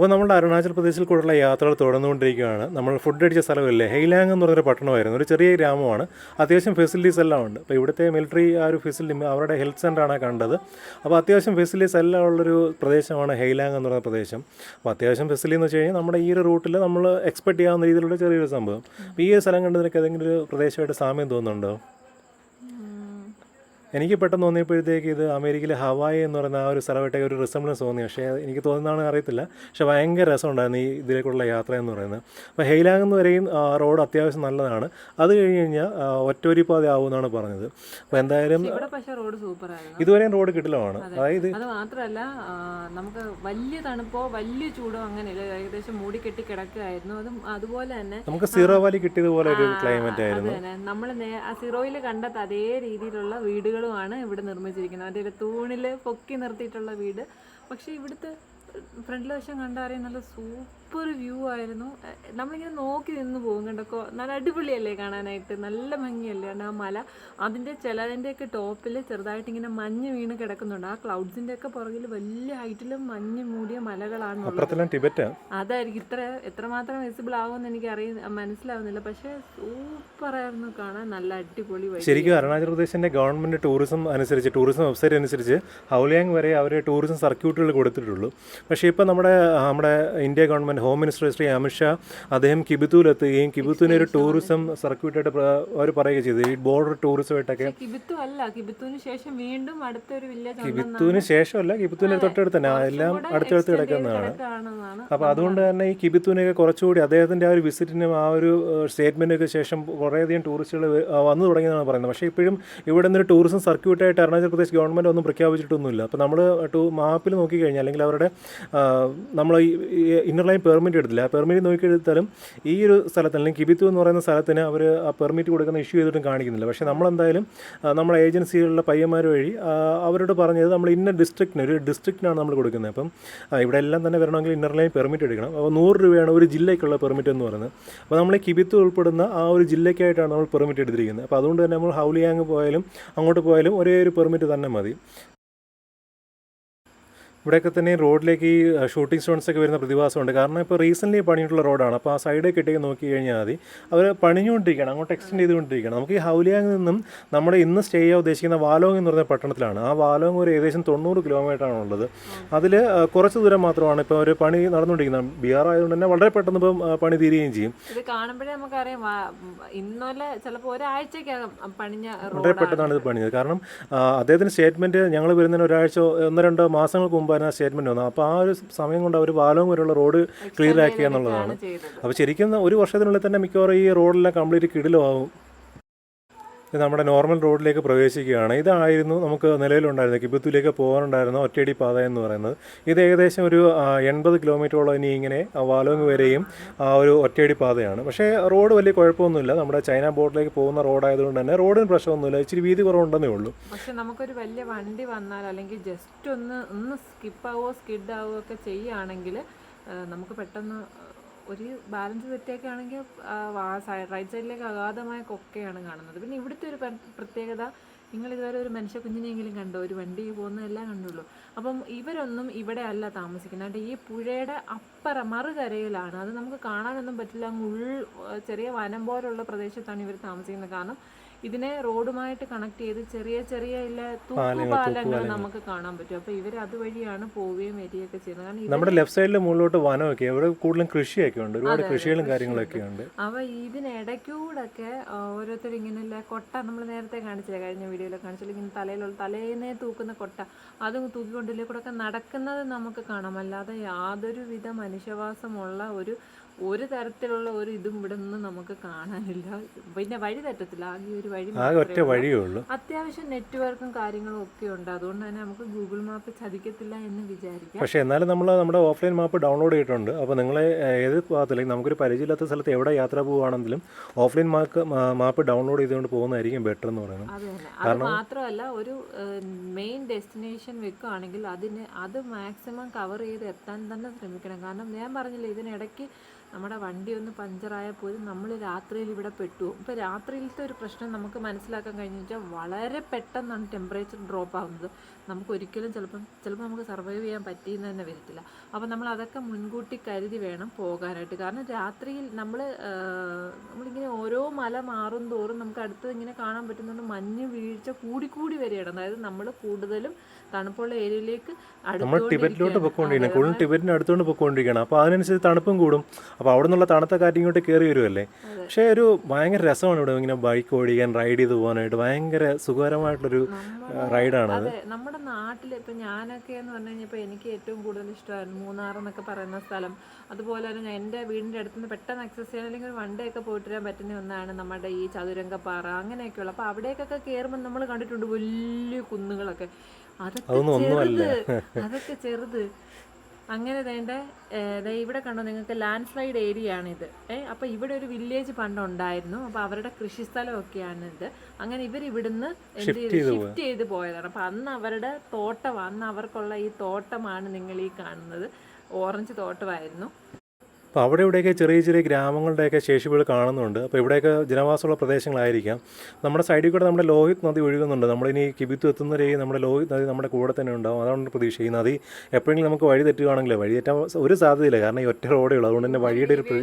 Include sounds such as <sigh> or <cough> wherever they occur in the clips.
അപ്പോൾ നമ്മുടെ അരുണാചൽ പ്രദേശിൽ കൂടെയുള്ള യാത്രകൾ തുടർന്നുകൊണ്ടിരിക്കുകയാണ്. നമ്മൾ ഫുഡ് അടിച്ച സ്ഥലമില്ലേ? ഹെയ്ലാങ് എന്ന് പറഞ്ഞൊരു പട്ടണമായിരുന്നു. ഒരു ചെറിയ ഗ്രാമമാണ്. അത്യാവശ്യം ഫെസിലിറ്റീസ് എല്ലാം ഉണ്ട്. അപ്പോൾ ഇവിടുത്തെ മിലിറ്ററി ആ ഒരു ഫെസിലിറ്റി അവരുടെ ഹെൽത്ത് സെന്ററാണ് കണ്ടത്. അപ്പോൾ അത്യാവശ്യം ഫെസിലിറ്റീസ് എല്ലാം ഉള്ളൊരു പ്രദേശമാണ് ഹെയ്ലാങ് എന്ന് പറയുന്ന പ്രദേശം. അപ്പോൾ അത്യാവശ്യം ഫെസിലിറ്റി എന്ന് വെച്ച് കഴിഞ്ഞാൽ നമ്മുടെ ഈ ഒരു റൂട്ടിൽ നമ്മൾ എക്സ്പെക്ട് ചെയ്യാവുന്ന രീതിയിലുള്ള ചെറിയൊരു സംഭവം. അപ്പോൾ ഈ ഒരു സ്ഥലം കണ്ടതിനൊക്കെ ഏതെങ്കിലും ഒരു പ്രദേശമായിട്ട് സാമ്യം തോന്നുന്നുണ്ടോ? എനിക്ക് പെട്ടെന്ന് തോന്നിയപ്പോഴത്തേക്ക് ഇത് അമേരിക്കയിലെ ഹവായി എന്ന് പറയുന്ന ആ ഒരു സ്ഥലമായിട്ടൊക്കെ ഒരു റിസംബ്ലൻസ് തോന്നി. പക്ഷേ എനിക്ക് തോന്നുന്നതാണ് അറിയത്തില്ല. പക്ഷേ ഭയങ്കര രസമുണ്ടായിരുന്നു ഈ ഇതിലേക്കുള്ള യാത്ര എന്ന് പറയുന്നത്. അപ്പോൾ ഹെയ്ലാങ് എന്ന് വരെയും റോഡ് അത്യാവശ്യം നല്ലതാണ്. അത് കഴിഞ്ഞ് കഴിഞ്ഞാൽ ആ, ഒറ്റൊരി എന്നാണ് ആവുമെന്നാണ് പറഞ്ഞത്. അപ്പോൾ എന്തായാലും ഇതുവരെയും റോഡ് കിട്ടലുമാണ് അതായത് അത് മാത്രമല്ല നമുക്ക് വലിയ തണുപ്പോ വലിയ ചൂടോ അങ്ങനെയല്ല ഏകദേശം മൂടിക്കെട്ടി കിടക്കുകയായിരുന്നു. അതും അതുപോലെ തന്നെ നമുക്ക് സീറോ വാലി കിട്ടിയതുപോലെ ഒരു ക്ലൈമറ്റ് ആയിരുന്നു. നമ്മൾ ആ സീറോയിൽ കണ്ടത് അതേ രീതിയിലുള്ള വീടുകളുമാണ് ഇവിടെ നിർമ്മിച്ചിരിക്കുന്നത്. അതിന്റെ തൂണിൽ പൊക്കി നിർത്തിയിട്ടുള്ള വീട്. പക്ഷേ ഇവിടുത്തെ ഫ്രണ്ടിൽ വശം കണ്ടാറിയാൻ നല്ല സൂപ്പർ വ്യൂ ആയിരുന്നു. നമ്മളിങ്ങനെ നോക്കി നിന്ന് പോകും കണ്ടോ? നല്ല അടിപൊളിയല്ലേ കാണാനായിട്ട്? നല്ല ഭംഗിയല്ലേ? കാരണം ആ മല? അതിന്റെ ചിലതിന്റെയൊക്കെ ടോപ്പിൽ ചെറുതായിട്ട് ഇങ്ങനെ മഞ്ഞ് വീണ് കിടക്കുന്നുണ്ട്. ആ ക്ലൗഡ്സിന്റെ ഒക്കെ പുറകിൽ വലിയ ഹൈറ്റിലും മഞ്ഞ് മൂടിയ മലകളാണ് അതായിരിക്കും. ഇത്ര എത്രമാത്രം വിസിബിൾ ആവുമെന്ന് എനിക്ക് അറിയ മനസ്സിലാവുന്നില്ല. പക്ഷേ സൂപ്പർ ആയിരുന്നു കാണാൻ. നല്ല അടിപൊളി ശരിക്കും അരുണാചൽ പ്രദേശിന്റെ ഗവൺമെന്റ് ടൂറിസം അനുസരിച്ച് ടൂറിസം വെബ്സൈറ്റ് അനുസരിച്ച് ഹൗലിയാങ് വരെ അവർ ടൂറിസം സർക്യൂട്ടുകൾ കൊടുത്തിട്ടുള്ളൂ. പക്ഷേ ഇപ്പോൾ നമ്മുടെ നമ്മുടെ India government home minister Shri Amit Shah അദ്ദേഹം കിബിത്തൂലെത്തുകയും കിബിത്തൂനെ ഒരു ടൂറിസം സർക്യൂട്ടായിട്ട് അവർ പറയുകയും ചെയ്തു. ഈ ബോർഡർ ടൂറിസമായിട്ടൊക്കെ കിബിത്തു അല്ല കിബിത്തുവിന് ശേഷം വീണ്ടും അടുത്തൊരു വില്ലേജ് ശേഷമല്ല കിബിത്തൂന് തൊട്ടടുത്ത് തന്നെ. എല്ലാം അടുത്തടുത്ത് കിടക്കുന്നതാണ്. അപ്പൊ അപ്പോൾ അതുകൊണ്ട് തന്നെ ഈ കിബിത്തുവിനെയൊക്കെ കുറച്ചുകൂടി അദ്ദേഹത്തിന്റെ ആ ഒരു വിസിറ്റിനും ആ ഒരു സ്റ്റേറ്റ്മെന്റൊക്കെ ശേഷം കുറേയധികം ടൂറിസ്റ്റുകൾ വന്നു തുടങ്ങിയെന്നാണ് പറയുന്നത്. പക്ഷേ ഇപ്പോഴും ഇവിടെ നിന്നൊരു ടൂറിസം സർക്യൂട്ടായിട്ട് അരുണാചൽ പ്രദേശ് ഗവൺമെന്റ് ഒന്നും പ്രഖ്യാപിച്ചിട്ടൊന്നുമില്ല. അപ്പോൾ നമ്മൾ ടൂ മാപ്പിൽ നോക്കിക്കഴിഞ്ഞാൽ അല്ലെങ്കിൽ അവരുടെ നമ്മൾ ഇന്നർലൈൻ ഇന്നർ ലൈൻ പെർമിറ്റ് എടുത്തില്ല. ആ പെർമിറ്റ് നോക്കിയെടുത്താലും ഈ ഒരു സ്ഥലത്ത് അല്ലെങ്കിൽ കിബിത്തു എന്ന് പറയുന്ന സ്ഥലത്തിന് അവർ ആ പെർമിറ്റ് കൊടുക്കുന്ന ഇഷ്യൂ ചെയ്തിട്ടും കാണിക്കുന്നില്ല. പക്ഷേ നമ്മളെന്തായാലും നമ്മുടെ ഏജൻസികളിലെ പയ്യന്മാർ വഴി അവരോട് പറഞ്ഞത് നമ്മൾ ഇന്ന ഡിസ്ട്രിക്റ്റിന് ഒരു ഡിസ്ട്രിക്റ്റിനാണ് നമ്മൾ കൊടുക്കുന്നത്. അപ്പം ഇവിടെ എല്ലാം തന്നെ വരണമെങ്കിൽ ഇന്നർ ലൈൻ പെർമിറ്റ് എടുക്കണം. അപ്പോൾ നൂറ് രൂപയാണ് ഒരു ജില്ലയ്ക്കുള്ള പെർമിറ്റ് എന്ന് പറയുന്നത്. അപ്പോൾ നമ്മൾ ഈ കിബിത്ത് ഉൾപ്പെടുന്ന ആ ഒരു ജില്ലയ്ക്കായിട്ടാണ് നമ്മൾ പെർമിറ്റ് എടുത്തിരിക്കുന്നത്. അപ്പോൾ അതുകൊണ്ട് തന്നെ നമ്മൾ ഹൗലിയാങ് പോയാലും അങ്ങോട്ട് പോയാലും ഒരേ ഒരു പെർമിറ്റ് തന്നെ മതി. ഇവിടെയൊക്കെ തന്നെ റോഡിലേക്ക് ഈ ഷൂട്ടിംഗ് സ്റ്റോൺസ് ഒക്കെ വരുന്ന പ്രതിഭാസമുണ്ട്. കാരണം ഇപ്പോൾ റീസെന്റ്ലി പണിയിട്ടുള്ള റോഡാണ്. അപ്പോൾ ആ സൈഡേ കിട്ടിയൊക്കെ നോക്കി കഴിഞ്ഞാൽ മതി. അവർ പണിഞ്ഞുകൊണ്ടിരിക്കുകയാണ്. അങ്ങോട്ട് എക്സ്റ്റെൻഡ് ചെയ്തുകൊണ്ടിരിക്കുകയാണ്. നമുക്ക് ഈ ഹൗലിയാങ്ങിൽ നിന്നും നമ്മുടെ ഇന്ന് സ്റ്റേ ചെയ്യാൻ ഉദ്ദേശിക്കുന്ന വാലോങ് എന്ന് പറഞ്ഞ പട്ടണത്തിലാണ്. ആ വാലോങ് ഒരു ഏകദേശം തൊണ്ണൂറ് കിലോമീറ്റർ ആണുള്ളത്. അതിൽ കുറച്ച് ദൂരം മാത്രമാണ് ഇപ്പോൾ ഒരു പണി നടന്നുകൊണ്ടിരിക്കുന്നത്. ബീഹാർ ആയതുകൊണ്ട് തന്നെ വളരെ പെട്ടെന്ന് ഇപ്പം പണി തീരുകയും ചെയ്യും. ഇത് കാണുമ്പോഴേ നമുക്കറിയാം വാ- ഇന്നലെ ചിലപ്പോൾ ഒരാഴ്ചക്കകം പണിഞ്ഞ വളരെ പെട്ടെന്നാണ് ഇത് പണിയത് കാരണം അദ്ദേഹത്തിന്റെ സ്റ്റേറ്റ്മെന്റ് ഞങ്ങൾ വരുന്നതിന് ഒരാഴ്ച ഒന്ന് രണ്ടോ മാസങ്ങൾക്ക് മുമ്പായിരുന്നു സ്റ്റേറ്റ്മെന്റ് സ്റ്റേറ്റ്മെന്റ് വന്നത് അപ്പോൾ ആ ഒരു സമയം കൊണ്ട് അവർ പാലവും വരെയുള്ള റോഡ് ക്ലിയർ ആക്കുക എന്നുള്ളതാണ് അപ്പോൾ ശരിക്കും ഒരു വർഷത്തിനുള്ളിൽ തന്നെ മിക്കവാറും ഈ റോഡെല്ലാം കംപ്ലീറ്റ് കിടിലമാവും നമ്മുടെ നോർമൽ റോഡിലേക്ക് പ്രവേശിക്കുകയാണ്. ഇതായിരുന്നു നമുക്ക് നിലവിലുണ്ടായിരുന്നത് കിബത്തുലേക്ക് പോകാനുണ്ടായിരുന്ന ഒറ്റയടി പാത എന്ന് പറയുന്നത്. ഇത് ഏകദേശം ഒരു എൺപത് കിലോമീറ്ററോളം ഇനി ഇങ്ങനെ വാലോങ് വരെയും ഒരു ഒറ്റയടി പാതയാണ്. പക്ഷേ റോഡ് വലിയ കുഴപ്പമൊന്നുമില്ല. നമ്മുടെ ചൈന ബോർഡിലേക്ക് പോകുന്ന റോഡായതുകൊണ്ട് തന്നെ റോഡിന് പ്രശ്നമൊന്നുമില്ല. ഇച്ചിരി വീതി കുറവുണ്ടെന്നേ ഉള്ളൂ. പക്ഷേ നമുക്കൊരു വലിയ വണ്ടി വന്നാൽ അല്ലെങ്കിൽ ജസ്റ്റ് ഒന്ന് ഒന്ന് സ്കിപ്പ് ആവോ സ്കിഡ് ആവുകയോ ഒക്കെ ചെയ്യുകയാണെങ്കിൽ നമുക്ക് പെട്ടെന്ന് ഒരു ബാലൻസ് തെറ്റൊക്കെ ആണെങ്കിൽ റൈറ്റ് സൈഡിലേക്ക് അഗാധമായ കൊക്കയാണ് കാണുന്നത്. പിന്നെ ഇവിടുത്തെ ഒരു പ്രത്യേകത നിങ്ങൾ ഇതുവരെ ഒരു മനുഷ്യ കുഞ്ഞിനെങ്കിലും കണ്ടോ? ഒരു വണ്ടി പോകുന്നതെല്ലാം കണ്ടുള്ളൂ. അപ്പം ഇവരൊന്നും ഇവിടെ അല്ല താമസിക്കുന്നത്. ഈ പുഴയുടെ അപ്പുറം മറുകരയിലാണ്. അത് നമുക്ക് കാണാനൊന്നും പറ്റില്ല. അങ്ങ് ഉൾ ചെറിയ വനം പോലുള്ള പ്രദേശത്താണ് ഇവർ താമസിക്കുന്നത്. കാരണം ഇതിനെ റോഡുമായിട്ട് കണക്ട് ചെയ്ത് ചെറിയ ചെറിയ തൂക്കുപാലങ്ങൾ നമുക്ക് കാണാൻ പറ്റും. അപ്പൊ ഇവർ അതുവഴിയാണ് പോവുകയും വരികയൊക്കെ ചെയ്യുന്നത്. കാരണം നമ്മുടെ ലെഫ്റ്റ് സൈഡിൽ മുകളിലോട്ട് വനമൊക്കെ അവിടെ കൂടുതലും കൃഷിയൊക്കെ ഉണ്ട്. ഒരുപാട് കൃഷികളും കാര്യങ്ങളൊക്കെ ഉണ്ട്. അവ ഇതിനിടയ്ക്കൂടൊക്കെ ഓരോരുത്തർ ഇങ്ങനെ കൊട്ട നമ്മൾ നേരത്തെ കാണിച്ചില്ല കഴിഞ്ഞ വീഡിയോയിൽ കാണിച്ചില്ല ഇങ്ങനെ തലയിലുള്ള തലേന്നേ തൂക്കുന്ന കൊട്ട. അതും തൂക്കിക്കൊണ്ടില്ലേ കൂടെ ഒക്കെ നടക്കുന്നത് നമുക്ക് കാണാം. അല്ലാതെ യാതൊരു വിധ മനുഷ്യവാസമുള്ള ഒരു ഒരു തരത്തിലുള്ള ഒരു ഇതും ഇവിടെ നിന്ന് നമുക്ക് കാണാനില്ല. പിന്നെ വഴി തെറ്റത്തില്ല. ആകെ ഒരു വഴി ഒറ്റ വഴിയുള്ളൂ വഴിയേ ഉള്ളൂ. അത്യാവശ്യം നെറ്റ്വർക്കും കാര്യങ്ങളും ഒക്കെ ഉണ്ട്. അതുകൊണ്ട് തന്നെ നമുക്ക് ഗൂഗിൾ മാപ്പ് ചതിക്കത്തില്ല എന്ന് വിചാരിക്കാം. പക്ഷേ എന്നാലും നമ്മൾ നമ്മുടെ ഓഫ്ലൈൻ മാപ്പ് ഡൗൺലോഡ് ചെയ്തിട്ടുണ്ട്. അപ്പോൾ നിങ്ങളെ ഏത് ഭാഗത്തില്ലെങ്കിൽ നമുക്കൊരു പരിചയമില്ലാത്ത സ്ഥലത്ത് എവിടെ യാത്ര പോവുകയാണെങ്കിലും ഓഫ്ലൈൻ മാപ്പ് മാപ്പ് ഡൗൺലോഡ് ചെയ്തുകൊണ്ട് പോകുന്നതായിരിക്കും ബെറ്റർ എന്ന് പറയുന്നത്. അത് അത് മാത്രമല്ല ഒരു മെയിൻ ഡെസ്റ്റിനേഷൻ വെക്കുകയാണെങ്കിൽ അതിന് അത് മാക്സിമം കവർ ചെയ്ത് എത്താൻ തന്നെ ശ്രമിക്കണം. കാരണം ഞാൻ പറഞ്ഞില്ല ഇതിനിടയ്ക്ക് നമ്മുടെ വണ്ടി ഒന്ന് പഞ്ചറായാൽ പോലും നമ്മൾ രാത്രിയിൽ ഇവിടെ പെട്ടു. ഇപ്പോൾ രാത്രിയിലത്തെ ഒരു പ്രശ്നം നമുക്ക് മനസ്സിലാക്കാൻ കഴിഞ്ഞു വെച്ചാൽ വളരെ പെട്ടെന്നാണ് ടെമ്പറേച്ചർ ഡ്രോപ്പ് ആവുന്നത്. നമുക്ക് ഒരിക്കലും ചിലപ്പം ചിലപ്പോൾ നമുക്ക് സർവൈവ് ചെയ്യാൻ പറ്റിയെന്ന് തന്നെ വരത്തില്ല. അപ്പോൾ നമ്മൾ അതൊക്കെ മുൻകൂട്ടി കരുതി വേണം പോകാനായിട്ട്. കാരണം രാത്രിയിൽ നമ്മൾ നമ്മളിങ്ങനെ ഓരോ മല മാറും തോറും നമുക്ക് അടുത്ത് ഇങ്ങനെ കാണാൻ പറ്റുന്നുണ്ട് മഞ്ഞ് വീഴ്ച കൂടിക്കൂടി വരികയാണ്. അതായത് നമ്മൾ കൂടുതലും തണുപ്പുള്ള ഏരിയയിലേക്ക് നമ്മൾ ടിബറ്റിലോട്ട് പൊയ്ക്കൊണ്ടിരിക്കണം കൂടുതലും ടിബറ്റിന് അടുത്തോണ്ട് പൊയ്ക്കൊണ്ടിരിക്കണം അപ്പോൾ അതിനനുസരിച്ച് തണുപ്പും കൂടും. അപ്പോൾ അവിടെ നിന്നുള്ള തണുത്ത കാറ്റ് ഇങ്ങോട്ട് കയറി വരുമല്ലേ പക്ഷേ ഒരു ഭയങ്കര രസമാണ് ഇവിടെ ഇങ്ങനെ ബൈക്ക് ഓടിക്കാൻ റൈഡ് ചെയ്ത് പോകാനായിട്ട്. ഭയങ്കര സുഖകരമായിട്ടുള്ളൊരു റൈഡാണ് അത് നമ്മുടെ നാട്ടിൽ ഇപ്പം ഞാനൊക്കെ എന്ന് പറഞ്ഞു കഴിഞ്ഞപ്പോൾ എനിക്ക് ഏറ്റവും കൂടുതൽ ഇഷ്ടമായിരുന്നു മൂന്നാർ എന്നൊക്കെ പറയുന്ന സ്ഥലം. അതുപോലെ തന്നെ ഞാൻ എന്റെ വീടിന്റെ അടുത്ത് നിന്ന് പെട്ടെന്ന് അക്സസ് ചെയ്യാൻ അല്ലെങ്കിൽ വൺ ഡേ ഒക്കെ പോയിട്ട് വരാൻ പറ്റുന്ന ഒന്നാണ് നമ്മുടെ ഈ ചതുരംഗപ്പാറ അങ്ങനെയൊക്കെയുള്ള. അപ്പോൾ അവിടേക്കൊക്കെ കയറുമ്പോൾ നമ്മൾ കണ്ടിട്ടുണ്ട് വലിയ കുന്നുകളൊക്കെ. അതൊക്കെ. ചെറുത് അതൊക്കെ ചെറുത്. അങ്ങനെ വേണ്ട ഇവിടെ കണ്ടോ നിങ്ങൾക്ക് ലാൻഡ് സ്ലൈഡ് ഏരിയ ആണിത് ഏഹ് അപ്പോൾ ഇവിടെ ഒരു വില്ലേജ് പണ്ടുണ്ടായിരുന്നു അപ്പോൾ അവരുടെ കൃഷിസ്ഥലമൊക്കെയാണ് ഇത്. അങ്ങനെ ഇവർ ഇവിടുന്ന് എന്ത് ചെയ്ത് ഷിഫ്റ്റ് ചെയ്ത് പോയതാണ്. അപ്പോൾ അന്ന് അവരുടെ തോട്ടം അന്ന് അവർക്കുള്ള ഈ തോട്ടമാണ് നിങ്ങൾ ഈ കാണുന്നത്. ഓറഞ്ച് തോട്ടമായിരുന്നു. അപ്പോൾ അവിടെ ഇവിടെയൊക്കെ ചെറിയ ചെറിയ ഗ്രാമങ്ങളുടെയൊക്കെ ശേഷിപ്പുകൾ കാണുന്നുണ്ട്. അപ്പോൾ ഇവിടെയൊക്കെ ജനവാസമുള്ള പ്രദേശങ്ങളായിരിക്കാം. നമ്മുടെ സൈഡിൽ കൂടെ നമ്മുടെ ലോഹിത് നദി ഒഴുകുന്നുണ്ട്. നമ്മളിനി കിബിത്തു എത്തുന്നവരെ നമ്മുടെ ലോഹിത് നദി നമ്മുടെ കൂടെ തന്നെ ഉണ്ടാവും. അതാണ് പ്രതീക്ഷ ഈ നദി എപ്പോഴെങ്കിലും നമുക്ക് വഴി തെറ്റുകയാണെങ്കിൽ വഴി തെറ്റാൻ ഒരു സാധ്യതയില്ല. കാരണം ഈ ഒറ്റ റോഡേ ഉള്ളൂ. അതുകൊണ്ട് തന്നെ വഴിയുടെ ഒരു